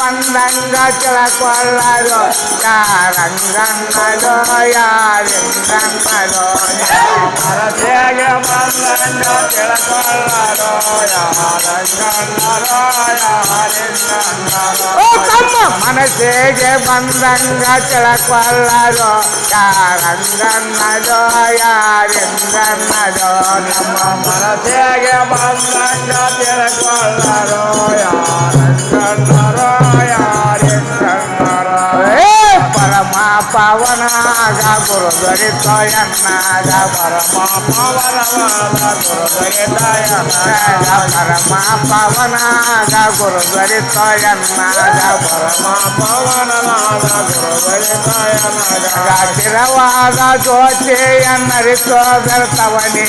మందంగా చిలకొల్లరు రంగన్నదో యారంగన్నదో పరసేగ మందంగా చిలకొల్లరు మనసేగే మందంగా చిలకొల్లరు యారంగన్నదో యారంగన్నదో నమ్మ మనసే पावना जा गुरु दरिताना जा पर पावना गुरु दरिताना जा पर पावना जा गुरु दरिताना जा पर पावना गुरु दरिताना ನಿರವಾದ ಜ್ಯೋತಿಯನ್ನರಿಸೋದರ್ತವನಿ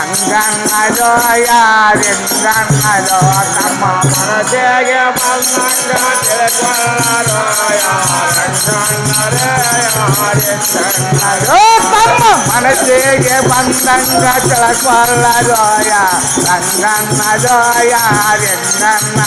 ಅಂಗನ್ನದೋ ಯಾರಿಂದನ್ನದೋ ತಮ್ಮ ಮನಸೆಗೆ ಬಂದಂಗ ತಿಳ್ಕೊಳ್ಳೋ ಯಾರಿಂದನ್ನದೋ ತಮ್ಮ ಮನಸ್ಸಿಗೆ ಬಂದಂಗ ತಿಳ್ಕೊಳ್ಳೋ ಯಾರಿಂದನ್ನದೋ ಯಾರಿಂದನ್ನ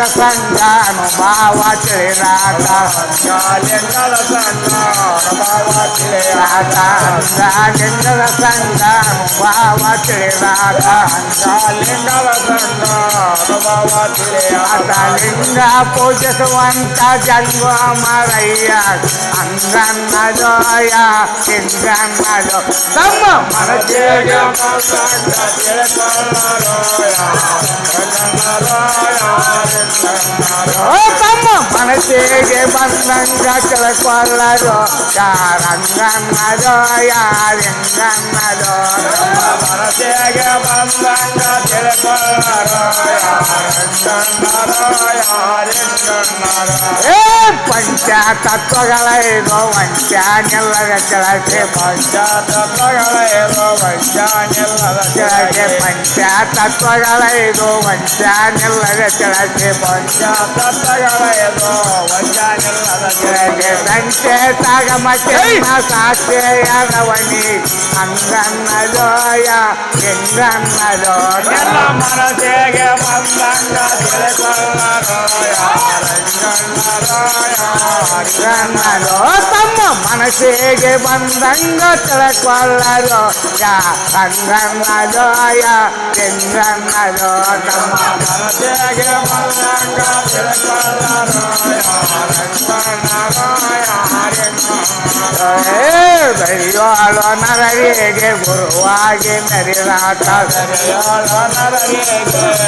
la sanga, no bawa chile rata. Calienta la sanga, no bawa chile rata. Calienta la sanga, no bawa chile rata. Calienta la sanga, no bawa chile rata. Linda puja suanta jango maraya. Angana joya, ingana jo. Dhamma. Manajega mangana, jela kala roya. Kala roya. sige bang bang do da rang do ya rang rang do mara sige bang bang da kala do ya rang rang do ya rang rang na do pancha tatva galai go vanchanya lagala te pancha tatva galai go ಪಂಚತತ್ವಗಳೈದು ವಂಚ ನಿಲ್ಲದ ಕೆಳಗೆ ಪಂಚ ತತ್ವಗಳೇನು ವೈಜ್ಞಾನಿಲ್ಲದ ಕೆಳಗೆ ಸಂಚೆ ಸಾಗಮಕ್ಕೆ ಸಾಕ್ಷಿಯಾದವನಿ ಅಂಗನ್ನದೋಯ ಎಂಗನ್ನದೋ ಎಲ್ಲ ಮನಸ್ಸಿಗೆ ಬಂದಂಗ ತಿಳ್ಕೊಳ್ಳರೋ ಯಾರಂಗಣ್ಣರೋ ರಂಗನೋ ತಮ್ಮ ಮನಸ್ಸಿಗೆ ಬಂದಂಗ ತಿಳ್ಕೊಳ್ಳೋದು ಯಾ ರಂಗನ್ನದೋ ಯಾ ಎಂಗನ್ನದೋ ತಮ್ಮ ಮನಸ್ಸಿಗೆ ಬಂದಂಗ ತಿಳ್ಕೊಳ್ಳರೋ ಯಾರಂಗಣ್ಣರೋ ಯಾರಿಂಗಣ್ಣರೋ ಏ ಬೆಳೆಯೋಳು ನರರಿಗೆ ಗುರುವಾಗಿ ಮೆರಿದಾಟ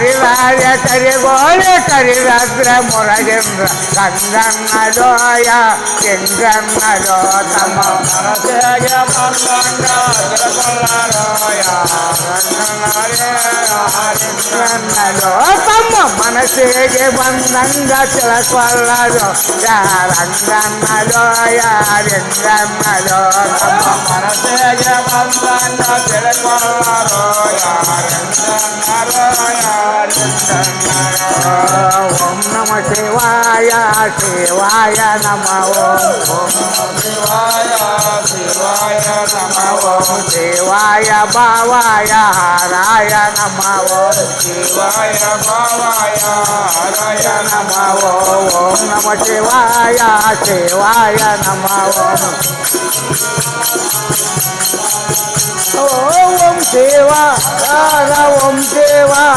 కరివార కరిగోళ కరివగ్ర మురగేంద్ర కంగన్నడోయ కింగన్నడో తమ మనసేయ తమ మనసేగే బంధంగా చిలకొల్లదు రంగన్నడోయ రంగన్నడో తమ మనసేయ బంధంగా చిలకొల్లదు రంగన్నడోయ ஓம் நம சிவாய சிவாய நம ஓம் சிவாய சிவாய நம ஓம் சிவாய பாவாய ஹராய நம ஓம் சிவாய பாவாய ஹராய நம ஓம் நம சிவாய சிவாய நம ஓம் ஓம் சிவாய ஓம் சிவா